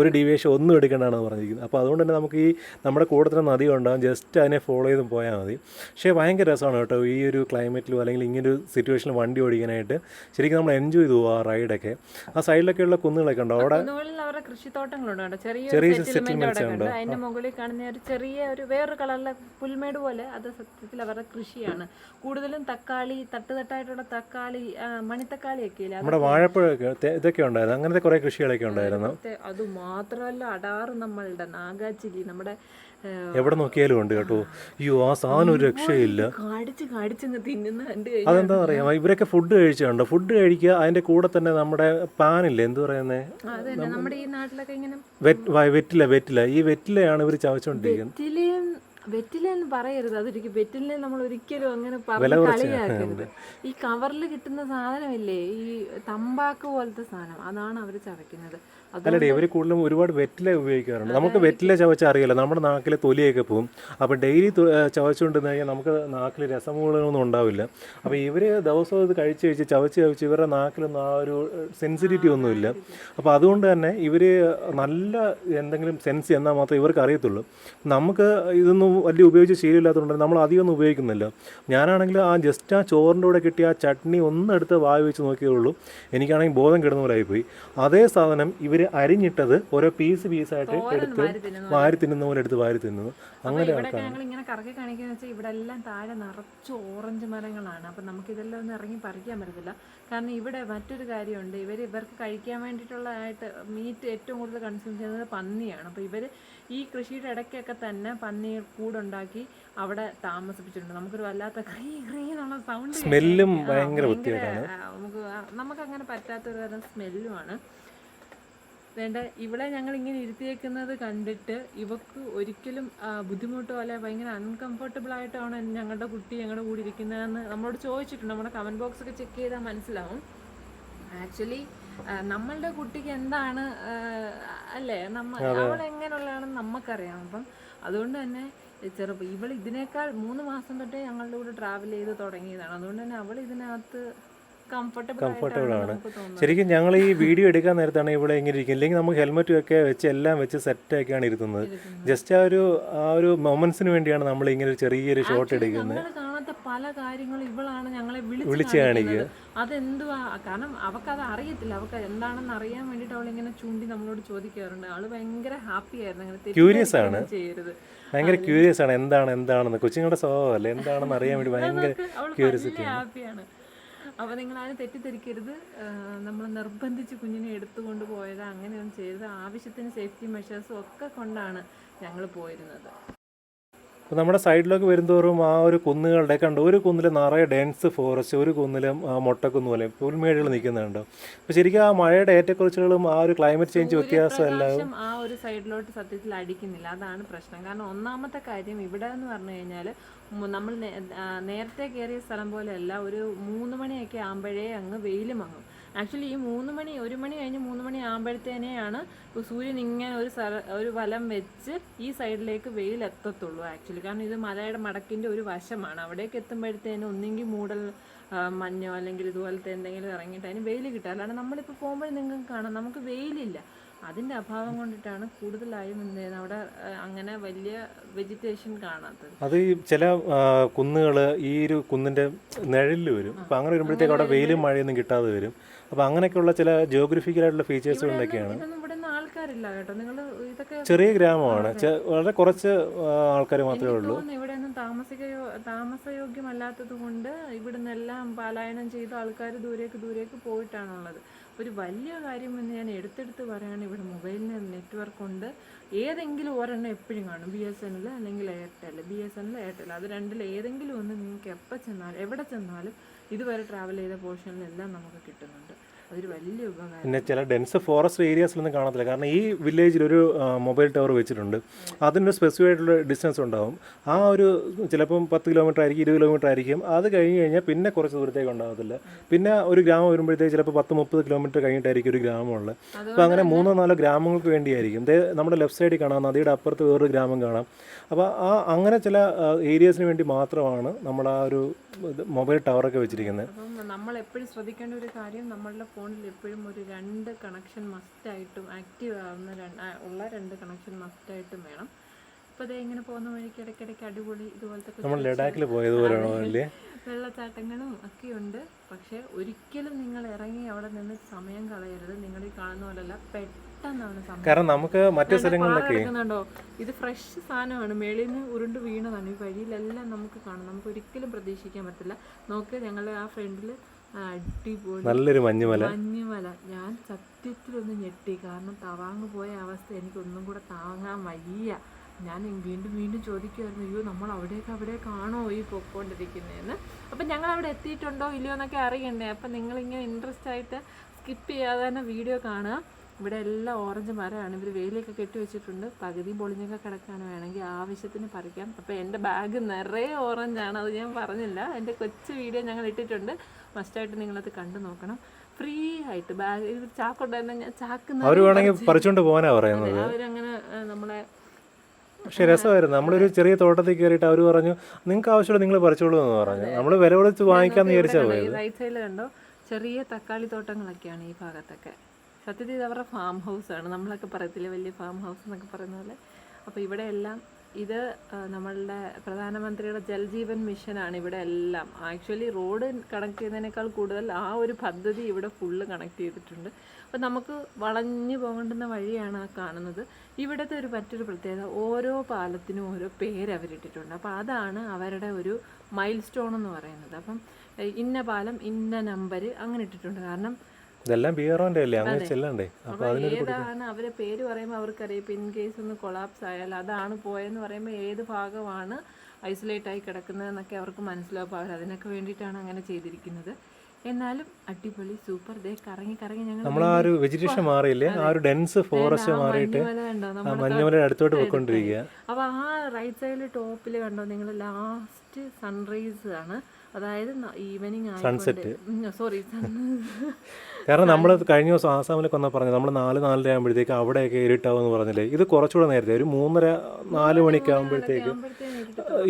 ഒരു ഡീവിയേഷൻ ഒന്നും എടുക്കേണ്ടതാണ് പറഞ്ഞിരിക്കുന്നത് അപ്പോൾ അതുകൊണ്ട് തന്നെ നമുക്ക് ഈ നമ്മുടെ കൂടെ തന്നെ നദി ഉണ്ടാകും ജസ്റ്റ് അതിനെ ഫോളോ ചെയ്ത് പോയാൽ മതി. പക്ഷേ ഭയങ്കര രസമാണ് കേട്ടോ ഈ ഒരു ക്ലൈമറ്റിലും അല്ലെങ്കിൽ ഇങ്ങനൊരു സിറ്റുവേഷനിൽ വണ്ടി ഓടിക്കാനായിട്ട്. ശരിക്കും നമ്മൾ എൻജോയ് ചെയ്തു ആ റൈഡൊക്കെ ആ സൈഡിലൊക്കെയുള്ള കുന്നുകളൊക്കെ ഉണ്ട്? അവിടെ അവരുടെ കൃഷിത്തോട്ടങ്ങളുണ്ട് ചെറിയ ചെറിയ സെറ്റിൽമെന്റ് ഉണ്ട്. അതിന്റെ മുകളിൽ കാണുന്ന ഒരു ചെറിയ ഒരു വേറൊരു കളറിലെ പുൽമേട് പോലെ അത് സത്യത്തിൽ അവരുടെ കൃഷിയാണ്. കൂടുതലും തക്കാളി തട്ടുതട്ടായിട്ടുള്ള തക്കാളി മണിത്തക്കാളി ഒക്കെ ഇല്ല? നമ്മുടെ വാഴപ്പഴമൊക്കെ ഇതൊക്കെ ഉണ്ടായിരുന്നു. അങ്ങനത്തെ കുറെ കൃഷികളൊക്കെ ഉണ്ടായിരുന്നു. അത് മാത്രമല്ല അടാറ് നമ്മളുടെ നാഗാച്ചിലി നമ്മുടെ എവിടെ നോക്കിയാലും ഉണ്ട് കേട്ടോ. അയ്യോ ആ സാധനം ഒരു രക്ഷയില്ല. അതെന്താ പറയാ ഇവരൊക്കെ ഫുഡ് കഴിച്ചുണ്ട് ഫുഡ് കഴിക്കുക അതിന്റെ കൂടെ തന്നെ നമ്മുടെ പാനില്ലേ എന്ത് പറയുന്നേ? വെറ്റില വെറ്റില. ഈ വെറ്റിലയാണ് ഇവർ ചവച്ചുകൊണ്ടിരിക്കുന്നത് വെറ്റിലയും വെറ്റില എന്ന് പറയരുത്. അതൊരിക്കലും വെറ്റിലെ നമ്മൾ ഒരിക്കലും അങ്ങനെ പറഞ്ഞ് കളിയാക്കരുത്. ഈ കവറിൽ കിട്ടുന്ന സാധനമില്ലേ? ഈ തമ്പാക്ക് പോലത്തെ സാധനം. അതാണ് അവർ ചവയ്ക്കുന്നത്. അത് അല്ലടേ ഇവർ കൂടുതലും ഒരുപാട് വെറ്റില ഉപയോഗിക്കാറുണ്ട്. നമുക്ക് വെറ്റില ചവച്ച അറിയില്ല. നമ്മുടെ നാക്കിലെ തൊലിയൊക്കെ പോകും അപ്പോൾ ഡെയിലി ചവച്ചുകൊണ്ടിരുന്ന് കഴിഞ്ഞാൽ നമുക്ക് നാക്കിൽ രസമൂലമൊന്നും ഉണ്ടാവില്ല. അപ്പോൾ ഇവർ ദിവസവും ഇത് കഴിച്ച് കഴിച്ച് ചവച്ച് ചവച്ച് ഇവരുടെ നാക്കിലൊന്നും ആ ഒരു സെൻസിറ്റിവിറ്റി ഒന്നുമില്ല. അപ്പോൾ അതുകൊണ്ട് തന്നെ ഇവർ നല്ല എന്തെങ്കിലും സെൻസ് എന്നാൽ മാത്രമേ ഇവർക്ക് അറിയത്തുള്ളൂ. നമുക്ക് ഇതൊന്നും വലിയ ഉപയോഗിച്ച് ശീലമില്ലാത്തതുകൊണ്ട് നമ്മൾ അധികം ഒന്നും ഉപയോഗിക്കുന്നില്ല. ഞാനാണെങ്കിൽ ആ ജസ്റ്റ് ആ ചോറിന്റെ കൂടെ കിട്ടിയ ആ ചട്നി ഒന്നെടുത്ത് വായി വെച്ച് നോക്കിയേ ഉള്ളൂ. എനിക്കാണെങ്കിൽ ബോധം കിടന്ന പോലെ ആയിപ്പോയി. അതേ സാധനം ഇവർ അരിഞ്ഞിട്ടത് ഓരോ പീസ് പീസായിട്ട് എടുത്ത് വാരി തിന്നുന്ന പോലെ എടുത്ത് വാരി തിന്നുന്നു. അങ്ങനെ ഞങ്ങൾ ഇങ്ങനെ കറക്കി കാണിക്കുന്ന വെച്ചാൽ ഇവിടെ എല്ലാം താഴെ നിറച്ച് ഓറഞ്ച് മരങ്ങളാണ്. അപ്പം നമുക്ക് ഇതെല്ലാം ഒന്ന് ഇറങ്ങി പറിക്കാൻ പറ്റത്തില്ല. കാരണം ഇവിടെ മറ്റൊരു കാര്യമുണ്ട്. ഇവർ ഇവർക്ക് കഴിക്കാൻ വേണ്ടിയിട്ടുള്ളതായിട്ട് മീറ്റ് ഏറ്റവും കൂടുതൽ കൺസ്യൂം ചെയ്യുന്നത് പന്നിയാണ്. അപ്പോൾ ഇവർ ഈ കൃഷിയുടെ ഇടയ്ക്കൊക്കെ തന്നെ പന്നി കൂടുണ്ടാക്കി അവിടെ താമസിപ്പിച്ചിട്ടുണ്ട്. നമുക്കൊരു വല്ലാത്ത ക്രീ ക്രീ എന്നുള്ള സൗണ്ട് സ്മെല്ലും ഭയങ്കര നമുക്ക് നമുക്ക് അങ്ങനെ പറ്റാത്തൊരു തരം സ്മെല്ലുമാണ്. വേണ്ട. ഇവിടെ ഞങ്ങൾ ഇങ്ങനെ ഇരുത്തിയേക്കുന്നത് കണ്ടിട്ട് ഇവക്ക് ഒരിക്കലും ബുദ്ധിമുട്ടോ അല്ലെ ഭയങ്കര അൺകംഫർട്ടബിൾ ആയിട്ടാണ് ഞങ്ങളുടെ കുട്ടി ഞങ്ങളുടെ കൂടി ഇരിക്കുന്നതെന്ന് നമ്മളോട് ചോദിച്ചിട്ടുണ്ട്. നമ്മുടെ കമന്റ് ബോക്സ് ഒക്കെ ചെക്ക് ചെയ്താൽ മനസ്സിലാവും. ആക്ച്വലി നമ്മളുടെ കുട്ടിക്ക് എന്താണ് അല്ലേ? നമ്മ അവൾ എങ്ങനെയുള്ളതാണെന്ന് നമുക്കറിയാം അപ്പം അതുകൊണ്ട് തന്നെ ചെറുപ്പം ഇവൾ ഇതിനേക്കാൾ മൂന്ന് മാസം തൊട്ടേ ഞങ്ങളുടെ കൂടെ ട്രാവൽ ചെയ്ത് തുടങ്ങിയതാണ്. അതുകൊണ്ട് തന്നെ അവൾ ഇതിനകത്ത് കംഫർട്ടബിൾ ആണ്. ശരിക്കും ഞങ്ങൾ ഈ വീഡിയോ എടുക്കാൻ നേരത്താണ് ഇവിടെ ഇങ്ങനെ ഇരിക്കുന്നത് ഇല്ലെങ്കിൽ നമുക്ക് ഹെൽമെറ്റും ഒക്കെ വെച്ച് എല്ലാം വെച്ച് സെറ്റാക്കിയാണ് ഇരുത്തുന്നത്. ജസ്റ്റ് ആ ഒരു ആ ഒരു മൊമെന്റ്സിന് വേണ്ടിയാണ് നമ്മൾ ഇങ്ങനെ ഒരു ചെറിയൊരു ഷോട്ട് എടുക്കുന്നത്. കാണാത്ത പല കാര്യങ്ങളും ഇവളാണ് ഞങ്ങളെ വിളിച്ച് കാണിക്കുക. അതെന്തുവാ? കാരണം അവക്കത് അറിയത്തില്ല. അവക്ക് എന്താണെന്ന് അറിയാൻ വേണ്ടിട്ട് അവൾ ഇങ്ങനെ ചൂണ്ടി നമ്മളോട് ചോദിക്കാറുണ്ട്. ആൾ ഭയങ്കര ഹാപ്പി ആയിരുന്നു. അങ്ങനെ ക്യൂരിയസ് ആണ്. ചെയ്യരുത്. ഭയങ്കര ക്യൂരിയസ് ആണ്. എന്താണ് എന്താണെന്ന് കൊച്ചുങ്ങളുടെ സ്വഭാവമല്ലേ? എന്താണെന്ന് അറിയാൻ വേണ്ടി <laughs> ഭയങ്കര ക്യൂരിയസിറ്റി ആണ്. ഹാപ്പിയാണ് അപ്പൊ നിങ്ങൾ ആരും തെറ്റിദ്ധരിക്കരുത് നമ്മൾ നിർബന്ധിച്ച് കുഞ്ഞിനെ എടുത്തുകൊണ്ട് പോയത് അങ്ങനെയൊന്നും ചെയ്തത് ആവശ്യത്തിന് സേഫ്റ്റി മെഷേഴ്സും ഒക്കെ കൊണ്ടാണ് ഞങ്ങൾ പോയിരുന്നത്. അപ്പോൾ നമ്മുടെ സൈഡിലൊക്കെ വരുന്തോറും ആ ഒരു കുന്നുകളുടെ കണ്ട്? ഒരു കുന്നിൽ നിറയെ ഡെൻസ് ഫോറസ്റ്റ് ഒരു കുന്നിലും മൊട്ടക്കുന്ന് പോലെ പുൽമേടുകൾ നിൽക്കുന്നുണ്ട് അപ്പോൾ ശരിക്കും ആ മഴയുടെ ഏറ്റക്കുറിച്ചുകളും ആ ഒരു ക്ലൈമറ്റ് ചേഞ്ച് വ്യത്യാസം അല്ല ആ ഒരു സൈഡിലോട്ട് സത്യത്തിൽ അടിക്കുന്നില്ല. അതാണ് പ്രശ്നം. കാരണം ഒന്നാമത്തെ കാര്യം ഇവിടെ എന്ന് പറഞ്ഞു കഴിഞ്ഞാൽ നമ്മൾ നേരത്തെ കയറിയ സ്ഥലം പോലെയല്ല. ഒരു മൂന്ന് മണിയൊക്കെ ആകുമ്പോഴേ അങ്ങ് വെയിൽ മങ്ങും. ആക്ച്വലി ഈ മൂന്ന് മണി ഒരു മണി കഴിഞ്ഞ് മൂന്ന് മണി ആകുമ്പോഴത്തേനെയാണ് സൂര്യൻ ഇങ്ങനെ ഒരു സ്ഥല ഒരു വലം വെച്ച് ഈ സൈഡിലേക്ക് വെയിൽ എത്തത്തുള്ളൂ ആക്ച്വലി കാരണം ഇത് മലയുടെ മടക്കിന്റെ ഒരു വശമാണ്. അവിടേക്ക് എത്തുമ്പോഴത്തേനും ഒന്നെങ്കിൽ മൂടൽ മഞ്ഞോ അല്ലെങ്കിൽ ഇതുപോലത്തെ എന്തെങ്കിലും ഇറങ്ങിയിട്ട് അതിന് വെയിൽ കിട്ടുക അല്ലാണ്ട് നമ്മളിപ്പോൾ പോകുമ്പോൾ നിങ്ങൾക്ക് കാണാം നമുക്ക് വെയിലില്ല. അതിന്റെ അഭാവം കൊണ്ടിട്ടാണ് കൂടുതലായും എന്ത് ചെയ്യുന്നത് അവിടെ അങ്ങനെ വലിയ വെജിറ്റേഷൻ കാണാത്തത്. അത് ഈ ചില കുന്നുകൾ ഈ ഒരു കുന്നിന്റെ നിഴലിൽ വരും. അപ്പോൾ അങ്ങനെ വരുമ്പോഴത്തേക്ക് അവിടെ വെയിലും മഴയൊന്നും കിട്ടാതെ വരും. അപ്പോൾ അങ്ങനെയൊക്കെയുള്ള ചില ജിയോഗ്രഫിക്കലായിട്ടുള്ള ഫീച്ചേഴ്സ് കൊണ്ടൊക്കെയാണ് ഇതൊന്നും ഇവിടെ നിന്ന് ആൾക്കാരില്ല കേട്ടോ. നിങ്ങൾ ഇതൊക്കെ ചെറിയ ഗ്രാമമാണ്. വളരെ കുറച്ച് ആൾക്കാർ മാത്രമേ ഉള്ളൂ. താമസിക്കയോ താമസയോഗ്യമല്ലാത്തത് കൊണ്ട് ഇവിടുന്ന് എല്ലാം പലായനം ചെയ്ത ആൾക്കാർ ദൂരേക്ക് ദൂരേക്ക് പോയിട്ടാണുള്ളത്. ഒരു വലിയ കാര്യം എന്ന് ഞാൻ എടുത്തെടുത്ത് പറയുകയാണ് ഇവിടെ മൊബൈലിന് നെറ്റ്വർക്ക് ഉണ്ട്. ഏതെങ്കിലും ഒരെണ്ണം എപ്പോഴും കാണും. ബി എസ് എൻ എൽ അല്ലെങ്കിൽ Airtel. B S N L Airtel. അത് രണ്ടിൽ ഏതെങ്കിലും ഒന്ന് നിങ്ങൾക്ക് എപ്പോൾ ചെന്നാലും എവിടെ ചെന്നാലും ഇതുവരെ ട്രാവൽ ചെയ്ത പോർഷനിലെല്ലാം നമുക്ക് കിട്ടുന്നുണ്ട്. അതൊരു വലിയ ഉപകാരം പിന്നെ ചില ഡെൻസ് ഫോറസ്റ്റ് ഏരിയാസിലൊന്നും കാണത്തില്ല. കാരണം ഈ വില്ലേജിൽ ഒരു മൊബൈൽ ടവർ വെച്ചിട്ടുണ്ട്. അതിന്റെ സ്പെസിഫിക് ആയിട്ടുള്ള ഡിസ്റ്റൻസ് ഉണ്ടാവും. ആ ഒരു ചിലപ്പം പത്ത് കിലോമീറ്റർ ആയിരിക്കും ഇരുപത് കിലോമീറ്റർ ആയിരിക്കും. അത് കഴിഞ്ഞ് കഴിഞ്ഞാൽ പിന്നെ കുറച്ച് ദൂരത്തേക്ക് ഉണ്ടാകത്തില്ല പിന്നെ ഒരു ഗ്രാമം വരുമ്പോഴത്തേക്ക് ചിലപ്പോൾ പത്ത് മുപ്പത് കിലോമീറ്റർ കഴിഞ്ഞിട്ടായിരിക്കും ഒരു ഗ്രാമമുള്ളത്. അപ്പോൾ അങ്ങനെ മൂന്നോ നാലോ ഗ്രാമങ്ങൾക്ക് വേണ്ടിയായിരിക്കും. നമ്മുടെ ലെഫ്റ്റ് സൈഡിൽ കാണാം നദിയുടെ അപ്പുറത്ത് വേറൊരു ഗ്രാമം കാണാം. അപ്പോൾ ആ അങ്ങനെ ചില ഏരിയാസിന് വേണ്ടി മാത്രമാണ് നമ്മൾ ആ ഒരു മൊബൈൽ ടവറൊക്കെ വെച്ചിരിക്കുന്നത്. നമ്മൾ എപ്പോഴും ശ്രദ്ധിക്കേണ്ട ഒരു കാര്യം നമ്മളുടെ ഫോണിൽ എപ്പോഴും ഒരു രണ്ട് കണക്ഷൻ മസ്റ്റായിട്ടും ആക്റ്റീവ് ആവുന്ന രണ്ട് ഉള്ള രണ്ട് കണക്ഷൻ മസ്റ്റായിട്ടും വേണം. അപ്പോൾ അതേ ഇങ്ങനെ പോകുന്ന വഴിക്ക് ഇടയ്ക്കിടയ്ക്ക് അടിപൊളി ഇതുപോലത്തെ വെള്ളച്ചാട്ടങ്ങളും നമ്മൾ ലഡാക്കിൽ വെള്ളച്ചാട്ടങ്ങളും ഒക്കെയുണ്ട് പക്ഷേ ഒരിക്കലും നിങ്ങൾ ഇറങ്ങി അവിടെ നിന്ന് സമയം കളയരുത്. നിങ്ങൾ ഈ കാണുന്ന പോലെയല്ല പെട്ടെന്നാണ് കാരണം നമുക്ക് മറ്റു സ്ഥലങ്ങളിലൊക്കെ ഇത് ഫ്രഷ് സാധനമാണ്. മേളിൽ നിന്ന് ഉരുണ്ട് വീണതാണ്. ഈ വഴിയിലെല്ലാം നമുക്ക് കാണാം. നമുക്ക് ഒരിക്കലും പ്രതീക്ഷിക്കാൻ പറ്റില്ല നോക്ക് ഞങ്ങളുടെ ആ ഫ്രണ്ടിൽ അടിപൊളി. നല്ലൊരു മഞ്ഞുമല. മഞ്ഞുമല. ഞാൻ സത്യത്തിലൊന്ന് ഞെട്ടി. കാരണം തവാങ് പോയ അവസ്ഥ. എനിക്ക് ഒന്നും കൂടെ താങ്ങാൻ വയ്യ. ഞാൻ വീണ്ടും വീണ്ടും ചോദിക്കുമായിരുന്നു അയ്യോ നമ്മൾ അവിടേക്ക് അവിടെ കാണോ ഈ പൊക്കോണ്ടിരിക്കുന്നതെന്ന് അപ്പം ഞങ്ങൾ അവിടെ എത്തിയിട്ടുണ്ടോ ഇല്ലയോ എന്നൊക്കെ അറിയണ്ടേ. നിങ്ങൾ നിങ്ങളിങ്ങനെ ഇൻട്രസ്റ്റ് ആയിട്ട് സ്കിപ്പ് ചെയ്യാതെ തന്നെ വീഡിയോ കാണുക. ഇവിടെ എല്ലാം ഓറഞ്ച് മരമാണ്. ഇവർ വെയിലൊക്കെ കെട്ടി വെച്ചിട്ടുണ്ട്. പകുതി പൊളിഞ്ഞൊക്കെ കിടക്കാണ്. വേണമെങ്കിൽ ആവശ്യത്തിന് പറിക്കാം. അപ്പോൾ എന്റെ ബാഗ് നിറയെ ഓറഞ്ചാണ് അത് ഞാൻ പറഞ്ഞില്ല. എന്റെ കൊച്ചു വീഡിയോ ഞങ്ങൾ ഇട്ടിട്ടുണ്ട്. മസ്റ്റായിട്ട് നിങ്ങളത് കണ്ടു നോക്കണം. ഫ്രീ ആയിട്ട് ബാഗ് ഇത് ചാക്കുണ്ടായിരുന്ന ഞാൻ ചാക്ക് പറിച്ചുകൊണ്ട് പോകാനാ പറയുന്നത്. അവരങ്ങനെ നമ്മളെ പക്ഷെ രസമായിരുന്നു. നമ്മളൊരു ചെറിയ തോട്ടത്തിൽ കയറിയിട്ട് അവർ പറഞ്ഞു നിങ്ങൾക്ക് ആവശ്യമുള്ള നിങ്ങൾ പറിച്ചോളൂ എന്ന് പറഞ്ഞു. നമ്മൾ വില കൊടുത്ത് വാങ്ങിക്കാൻ വിചാരിച്ചാൽ റൈറ്റ് സൈഡിൽ കണ്ടോ ചെറിയ തക്കാളി തോട്ടങ്ങളൊക്കെയാണ് ഈ ഭാഗത്തൊക്കെ. സത്യത്തിൽ ഇത് അവരുടെ ഫാം ഹൗസ് ആണ്. നമ്മളൊക്കെ പറയത്തില്ലേ വലിയ ഫാം ഹൗസ് എന്നൊക്കെ പറയുന്ന പോലെ. അപ്പോൾ ഇവിടെ എല്ലാം ഇത് നമ്മളുടെ പ്രധാനമന്ത്രിയുടെ ജൽജീവൻ മിഷനാണ് ഇവിടെ എല്ലാം. ആക്ച്വലി റോഡ് കണക്ട് ചെയ്യുന്നതിനേക്കാൾ കൂടുതൽ ആ ഒരു പദ്ധതി ഇവിടെ ഫുള്ള് കണക്ട് ചെയ്തിട്ടുണ്ട്. അപ്പോൾ നമുക്ക് വളഞ്ഞു പോകേണ്ടുന്ന വഴിയാണ് ആ കാണുന്നത്. ഇവിടുത്തെ ഒരു മറ്റൊരു പ്രത്യേകത ഓരോ പാലത്തിനും ഓരോ പേര് അവരിട്ടിട്ടുണ്ട്. അപ്പോൾ അതാണ് അവരുടെ ഒരു മൈൽ സ്റ്റോൺ എന്ന് പറയുന്നത്. അപ്പം ഇന്ന പാലം ഇന്ന നമ്പർ അങ്ങനെ ഇട്ടിട്ടുണ്ട്. കാരണം ഇതെല്ലാം ബിയറോന്റെ അല്ലേ? അങ്ങനെ ചെല്ലണ്ടേ? അപ്പൊ അതിനൊരു ഏതാണ് അവരെ പേര് പറയുമ്പോൾ അവർക്കറിയാം. ഇപ്പൊ ഇൻ കേസ് ഒന്ന് കൊളാപ്സ് ആയാൽ അതാണ് പോയെന്ന് പറയുമ്പോൾ ഏത് ഭാഗമാണ് ഐസൊലേറ്റ് ആയി കിടക്കുന്നതെന്നൊക്കെ അവർക്ക് മനസ്സിലാവും. അവർ അതിനൊക്കെ വേണ്ടിയിട്ടാണ് അങ്ങനെ ചെയ്തിരിക്കുന്നത്. എന്നാലും അടിപൊളി സൂപ്പർ. ദേ കറങ്ങി കറങ്ങി ഞങ്ങൾ നമ്മൾ ആ ഒരു വെജിറ്റേഷൻ മാറിയില്ലേ? ആ ഒരു ഡെൻസ് ഫോറസ്റ്റ് മാറിയിട്ട് മഞ്ഞുമലയുടെ അടുത്തോട്ട് പോയിക്കൊണ്ടിരിക്കുക. അപ്പോൾ ആ റൈറ്റ് സൈഡിൽ ടോപ്പിൽ കണ്ടോ? നിങ്ങൾ ലാസ്റ്റ് സൺറൈസ് ആണ്. അതായത് ഈവനിങ് സൺസെറ്റ് സോറി കാരണം നമ്മൾ കഴിഞ്ഞ ദിവസം ആസാമിലൊക്കെ വന്നാൽ പറഞ്ഞു നമ്മൾ നാല് നാലര ആകുമ്പോഴത്തേക്ക് അവിടെയൊക്കെ ഇരുട്ടാവുമെന്ന് പറഞ്ഞില്ലേ? ഇത് കുറച്ചുകൂടെ നേരത്തെ ഒരു മൂന്നര നാല് മണിക്ക് ആകുമ്പോഴത്തേക്ക്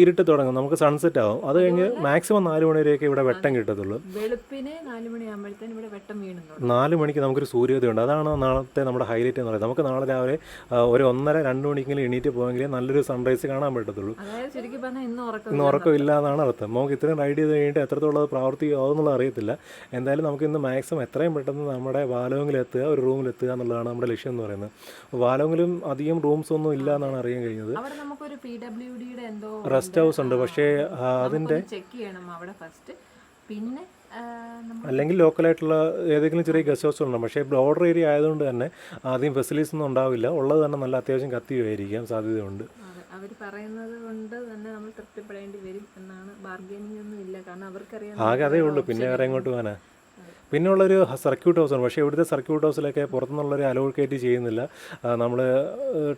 ഇരുട്ട് തുടങ്ങും. നമുക്ക് സൺസെറ്റ് ആവും. അത് കഴിഞ്ഞ് മാക്സിമം നാല് മണി വരെയൊക്കെ ഇവിടെ വെട്ടം കിട്ടത്തുള്ളൂ. നാല് മണിക്ക് നമുക്കൊരു സൂര്യോദയം ഉണ്ട് അതാണ് നാളത്തെ നമ്മുടെ ഹൈലൈറ്റ് എന്ന് പറയുന്നത്. നമുക്ക് നാളെ രാവിലെ ഒരു ഒന്നര രണ്ട് മണിക്കെങ്കിലും എണീറ്റ് പോകുമെങ്കിൽ നല്ലൊരു സൺറൈസ് കാണാൻ പറ്റത്തുള്ളൂ. ഇന്ന് ഉറക്കം ഉറക്കമില്ല എന്നാണ് അർത്ഥം. നമുക്ക് ഇത്രയും റൈഡ് ചെയ്ത് കഴിഞ്ഞിട്ട് എത്രത്തോളം അത് പ്രാവർത്തികമാകുമെന്നുള്ളത് അറിയത്തില്ല. എന്തായാലും നമുക്ക് ഇന്ന് മാക്സിമം എത്രയും പെട്ടെന്ന് നമ്മുടെ വാലോങ്ങിൽ എത്തുക ഒരു റൂമിൽ എത്തുക എന്നുള്ളതാണ് നമ്മുടെ ലക്ഷ്യം എന്ന് പറയുന്നത്. വാലോങ്ങിലും അധികം റൂംസ് ഒന്നും ഇല്ല എന്നാണ് അറിയാൻ കഴിഞ്ഞത് റെസ്റ്റ് ഹൗസ് ഉണ്ട്. പക്ഷേ അതിന്റെ അതിന്റെ ചെക്ക് ചെയ്യണം അവിടെ ഫസ്റ്റ് പിന്നെ അല്ലെങ്കിൽ ലോക്കലായിട്ടുള്ള ഏതെങ്കിലും ചെറിയ ഗസ്റ്റ് ഹൗസ് ഉണ്ടാവും പക്ഷേ ബോർഡർ ഏരിയ ആയതുകൊണ്ട് തന്നെ ആദ്യം ഫെസിലിറ്റീസ് ഒന്നും ഉണ്ടാവില്ല. ഉള്ളത് തന്നെ നല്ല അത്യാവശ്യം കത്തിയുമായിരിക്കാം സാധ്യതയുണ്ട്. അവർ പറയുന്നത് കൊണ്ട് തന്നെ നമ്മൾ തൃപ്തിപ്പെടേണ്ടി വരും എന്നാണ് ബാർഗനിങ് ഒന്നും ഇല്ല. കാരണം അവർക്കറിയാം ആകെ അതേ ഉള്ളൂ. പിന്നെ വേറെ എങ്ങോട്ട് പോകാനാ? പിന്നെ ഉള്ളൊരു സർക്യൂട്ട് ഹൗസാണ് പക്ഷേ ഇവിടുത്തെ സർക്യൂട്ട് ഹൗസിലൊക്കെ പുറത്തുനിന്നുള്ളൊരു അലോക്കേറ്റ് ചെയ്യുന്നില്ല. നമ്മൾ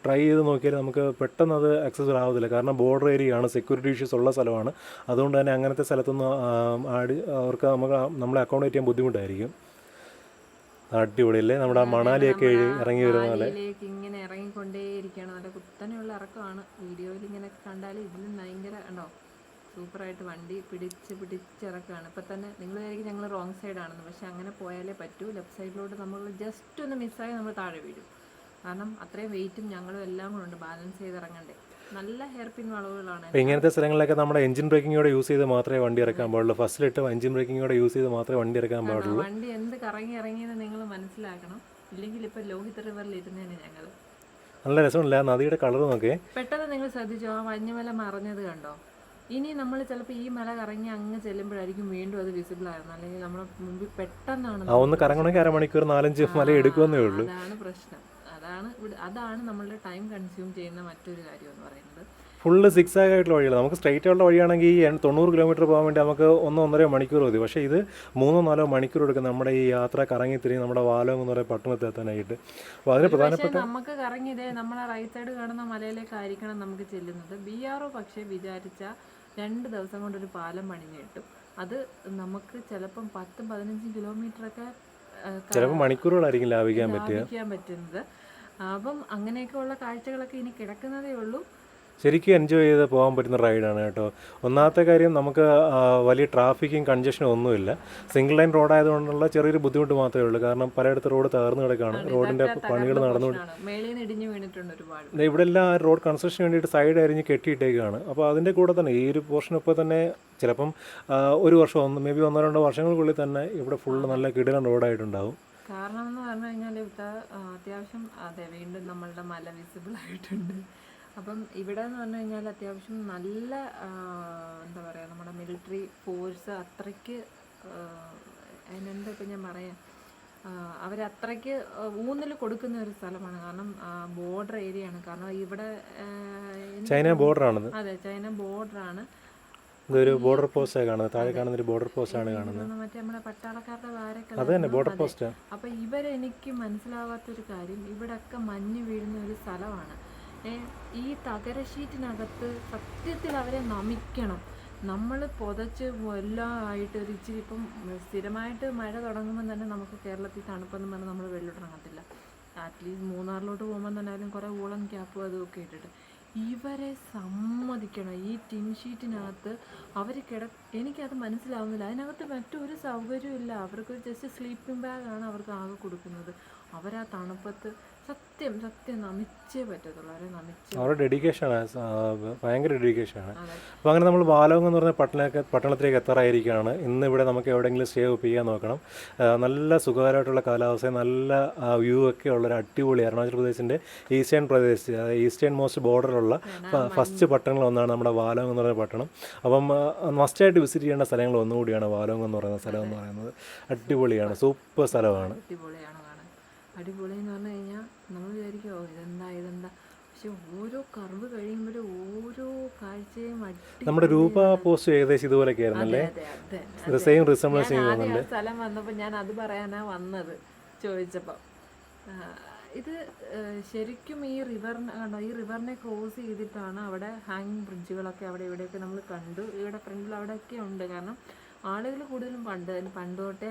ട്രൈ ചെയ്ത് നോക്കിയാൽ നമുക്ക് പെട്ടെന്ന് അത് അക്സസ് ആവത്തില്ല. കാരണം ബോർഡർ ഏരിയ ആണ് സെക്യൂരിറ്റി ഇഷ്യൂസ് ഉള്ള സ്ഥലമാണ്. അതുകൊണ്ട് തന്നെ അങ്ങനത്തെ സ്ഥലത്തൊന്നും ആടി അവർക്ക് നമുക്ക് നമ്മളെ അക്കോമഡേറ്റ് ചെയ്യാൻ ബുദ്ധിമുട്ടായിരിക്കും. അടിപൊളിയല്ലേ? നമ്മുടെ മണാലിയൊക്കെ ഇറങ്ങി വരുന്ന പോലെ. ഇങ്ങനെ ഇങ്ങനെ ഇറങ്ങിക്കൊണ്ടേയിരിക്കുകയാണ്. നല്ല കുത്തനെയുള്ള ഇറക്കമാണ്. വീഡിയോയിൽ ഇങ്ങനെ കണ്ടാൽ ഇതിലും ഭയങ്കര ഉണ്ടോ സൂപ്പറായിട്ട് വണ്ടി പിടിച്ച് പിടിച്ചിറക്കുകയാണ് ഇപ്പം തന്നെ നിങ്ങൾ വിചാരിക്കും ഞങ്ങൾ റോങ് സൈഡാണെന്ന് പക്ഷെ അങ്ങനെ പോയാലേ പറ്റൂ. ലെഫ്റ്റ് സൈഡിലോട്ട് നമ്മൾ ജസ്റ്റ് ഒന്ന് മിസ്സായി നമ്മൾ താഴെ വീഴും. കാരണം അത്രയും വെയിറ്റും ഞങ്ങളും എല്ലാം കൂടെ ഉണ്ട്. ബാലൻസ് ചെയ്ത് ഇറങ്ങണ്ടേ. നല്ല ഹെയർ പിൻ വളവുകളാണ് ഇങ്ങനത്തെ സ്ഥലങ്ങളിലൊക്കെ നമ്മുടെ എഞ്ചിൻ ബ്രേക്കിങ്ങോടെ യൂസ് ചെയ്ത് മാത്രമേ വണ്ടി ഇറക്കാൻ പാടുള്ളൂ. ഇട്ട് എഞ്ചിൻ ബ്രേക്കിങ്ങോടെ യൂസ് ചെയ്ത് മാത്രമേ വണ്ടി ഇറക്കാൻ പാടുള്ളൂ. വണ്ടി എന്ത് കറങ്ങി ഇറങ്ങിയെന്ന് നിങ്ങൾ മനസ്സിലാക്കണം. ഇല്ലെങ്കിൽ ഇപ്പം ലോഹിത് റിവറിൽ ഇരുന്നേനെ ഞങ്ങൾ നല്ല രസമുണ്ടല്ലേ നദിയുടെ കളർ നോക്കേ. പെട്ടെന്ന് നിങ്ങൾ ശ്രദ്ധിച്ചോ? ആ മഞ്ഞുമല മറഞ്ഞത് കണ്ടോ? ഇനി നമ്മൾ ചിലപ്പോൾ ഈ മല കറങ്ങി അങ്ങ് ചെല്ലുമ്പോഴായിരിക്കും വീണ്ടും അത് വിസിബിൾ ആയിരുന്നു അല്ലെങ്കിൽ നമ്മുടെ മുമ്പിൽ പെട്ടെന്നാണ് ഒന്ന് കറങ്ങണമെങ്കിൽ അരമണിക്കൂർ നാലഞ്ച് മല എടുക്കുമെന്നേ ഉള്ളൂ. അതാണ് പ്രശ്നം. അതാണ് അതാണ് നമ്മളുടെ ടൈം കൺസ്യൂം ചെയ്യുന്ന മറ്റൊരു കാര്യം എന്ന് പറയുന്നത്. ഫുള്ള് സിക്സ് ആയിട്ടുള്ള വഴികൾ നമുക്ക് സ്ട്രൈറ്റ് ആയിട്ടുള്ള വഴിയാണെങ്കിൽ ഈ തൊണ്ണൂറ് കിലോമീറ്റർ പോകാൻ വേണ്ടി നമുക്ക് ഒന്നോ ഒന്നര മണിക്കൂർ മതി. പക്ഷേ ഇത് മൂന്നോ നാലോ മണിക്കൂർ എടുക്കും നമ്മുടെ ഈ യാത്ര കറങ്ങി തിരിഞ്ഞ് നമ്മുടെ വാലോ എന്ന് പറയുന്ന പട്ടണത്തിൽ എത്താനായിട്ട്. അപ്പോൾ അതിന് പ്രധാനപ്പെട്ട നമുക്ക് കറങ്ങിയതേ നമ്മളെ റൈറ്റ് സൈഡ് കാണുന്ന മലയിലേക്കായിരിക്കണം നമുക്ക് ചെല്ലുന്നത്. ബി ആർ ഒ പക്ഷേ വിചാരിച്ച രണ്ട് ദിവസം കൊണ്ടൊരു പാലം പണിഞ്ഞ് കിട്ടും. അത് നമുക്ക് ചിലപ്പം പത്തും പതിനഞ്ചും കിലോമീറ്ററൊക്കെ ചിലപ്പോൾ മണിക്കൂറുകളായിരിക്കും ലാഭിക്കാൻ പറ്റുക. ലാഭിക്കാൻ പറ്റുന്നത്. അപ്പം അങ്ങനെയൊക്കെയുള്ള കാഴ്ചകളൊക്കെ ഇനി കിടക്കുന്നതേ ഉള്ളൂ. ശരിക്കും എൻജോയ് ചെയ്ത് പോകാൻ പറ്റുന്ന റൈഡാണ് കേട്ടോ. ഒന്നാമത്തെ കാര്യം നമുക്ക് വലിയ ട്രാഫിക്കും കൺജഷനും ഒന്നുമില്ല. സിംഗിൾ ലൈൻ റോഡായതുകൊണ്ടുള്ള ചെറിയൊരു ബുദ്ധിമുട്ട് മാത്രമേ ഉള്ളൂ. കാരണം പലയിടത്ത് റോഡ് തകർന്നു കിടക്കുകയാണ്. റോഡിന്റെ പണികൾ നടന്നുകൊണ്ട് ഇവിടെ എല്ലാം റോഡ് കൺസ്ട്രക്ഷന് വേണ്ടിയിട്ട് സൈഡ് അരിഞ്ഞ് കെട്ടിയിട്ടേക്കാണ്. അപ്പോൾ അതിന്റെ കൂടെ തന്നെ ഈ ഒരു പോർഷൻ ഇപ്പോൾ തന്നെ ചിലപ്പം ഒരു വർഷം ഒന്ന് മേ ബി ഒന്നോ രണ്ടോ വർഷങ്ങൾക്കുള്ളിൽ തന്നെ ഇവിടെ ഫുള്ള് നല്ല കിടിലൻ റോഡായിട്ടുണ്ടാവും കാരണം എന്ന് പറഞ്ഞു കഴിഞ്ഞാൽ ഇവിടെ അത്യാവശ്യം അതെ വീണ്ടും നമ്മളുടെ മല വിസിബിൾ ആയിട്ടുണ്ട്. അപ്പം ഇവിടെ എന്ന് പറഞ്ഞു കഴിഞ്ഞാൽ അത്യാവശ്യം നല്ല എന്താ പറയുക നമ്മുടെ മിലിറ്ററി ഫോഴ്സ് അത്രയ്ക്ക് അതിനെന്താ ഇപ്പം ഞാൻ പറയാം അവരത്രയ്ക്ക് ഊന്നൽ കൊടുക്കുന്ന ഒരു സ്ഥലമാണ്. കാരണം ബോർഡർ ഏരിയ ആണ്. കാരണം ഇവിടെ ചൈന ബോർഡറാണ് അതെ ചൈന ബോർഡറാണ് ഇതൊരു ബോർഡർ പോസ്റ്റ് കാണുന്നത്. താഴെ കാണുന്ന ഒരു ബോർഡർ പോസ്റ്റ് ആണ് കാണുന്നത്. മറ്റേ നമ്മുടെ പട്ടാളക്കാരുടെ വാരക്കല അത് തന്നെ ബോർഡർ പോസ്റ്റ് അപ്പൊ ഇവരെനിക്ക് മനസ്സിലാവാത്തൊരു കാര്യം ഇവിടൊക്കെ മഞ്ഞ് വീഴുന്ന ഒരു സ്ഥലമാണ്. ഈ തകര ഷീറ്റിനകത്ത് സത്യത്തിൽ അവരെ നമിക്കണം. നമ്മൾ പുതച്ച് എല്ലാം ആയിട്ട് ഒരു ഇച്ചിരി ഇപ്പം സ്ഥിരമായിട്ട് മഴ തുടങ്ങുമ്പോൾ തന്നെ നമുക്ക് കേരളത്തിൽ തണുപ്പെന്ന് പറഞ്ഞാൽ നമ്മൾ വെള്ളമിട്ടിറങ്ങത്തില്ല അറ്റ്ലീസ്റ്റ് മൂന്നാറിലോട്ട് പോകുമ്പോൾ തന്നെ ആയാലും കുറേ ഊളം ക്യാപ്പും അതുമൊക്കെ ഇട്ടിട്ട്. ഇവരെ സമ്മതിക്കണം. ഈ ടിൻ ഷീറ്റിനകത്ത് അവർ കിട എനിക്കത് മനസ്സിലാവുന്നില്ല. അതിനകത്ത് മറ്റൊരു സൗകര്യവും ഇല്ല. അവർക്ക് ജസ്റ്റ് സ്ലീപ്പിംഗ് ബാഗാണ് അവർക്ക് ആകെ കൊടുക്കുന്നത്. അവരാ തണുപ്പത്ത് സത്യം സത്യം. നമിച്ചേ പറ്റത്തുള്ളൂ. അവരെ നമിച്ചേ അവരുടെ ഡെഡിക്കേഷനാണ് ഭയങ്കര ഡെഡിക്കേഷനാണ് ആണ്. അപ്പോൾ അങ്ങനെ നമ്മൾ ബാലോങ് എന്ന് പറഞ്ഞ പട്ടണ പട്ടണത്തിലേക്ക് എത്താറായിരിക്കുകയാണ്. ഇന്ന് ഇവിടെ നമുക്ക് എവിടെയെങ്കിലും സ്റ്റേ ചെയ്യാൻ നോക്കണം. നല്ല സുഖകരമായിട്ടുള്ള കാലാവസ്ഥ നല്ല വ്യൂ ഒക്കെ ഉള്ള ഒരു അടിപൊളി അരുണാചൽ പ്രദേശിന്റെ ഈസ്റ്റേൺ പ്രദേശ് ഈസ്റ്റേൺ മോസ്റ്റ് ബോർഡറിലുള്ള ഫസ്റ്റ് പട്ടണങ്ങൾ ഒന്നാണ് നമ്മുടെ വാലോങ് എന്ന് പറയുന്ന പട്ടണം. അപ്പം മസ്റ്റായിട്ട് വിസിറ്റ് ചെയ്യേണ്ട സ്ഥലങ്ങൾ ഒന്നുകൂടിയാണ് വാലോങ് എന്ന് പറയുന്ന സ്ഥലം എന്ന് പറയുന്നത്. അടിപൊളിയാണ്. സൂപ്പർ സ്ഥലമാണ്. അടിപൊളിയാണ് അടിപൊളി എന്ന് പറഞ്ഞു കഴിഞ്ഞാൽ നമ്മൾ വിചാരിക്കുമോ ഇതെന്താ ഇതെന്താ? പക്ഷെ ഓരോ കർവ് കഴിയുമ്പോഴും ഓരോ കാഴ്ചയും നമ്മുടെ രൂപ പോസ്റ്റ് ഏകദേശം ഇതുപോലൊക്കെ ആയിരുന്നല്ലേ സെയിം റിസംബ്ലൻസ് ചെയ്യുന്നുണ്ട്. സ്ഥലം വന്നപ്പോൾ ഞാൻ അത് പറയാനാ വന്നത് ചോദിച്ചപ്പോൾ. ഇത് ശരിക്കും ഈ റിവറിനെ കണ്ടോ ഈ റിവറിനെ ക്രോസ് ചെയ്തിട്ടാണ് അവിടെ ഹാങ്ങിങ് ബ്രിഡ്ജുകളൊക്കെ അവിടെ ഇവിടെയൊക്കെ നമ്മൾ കണ്ടു. ഇവിടെ ഫ്രണ്ടിൽ അവിടെയൊക്കെ ഉണ്ട്. കാരണം ആളുകൾ കൂടുതലും പണ്ട് പണ്ട് തൊട്ടേ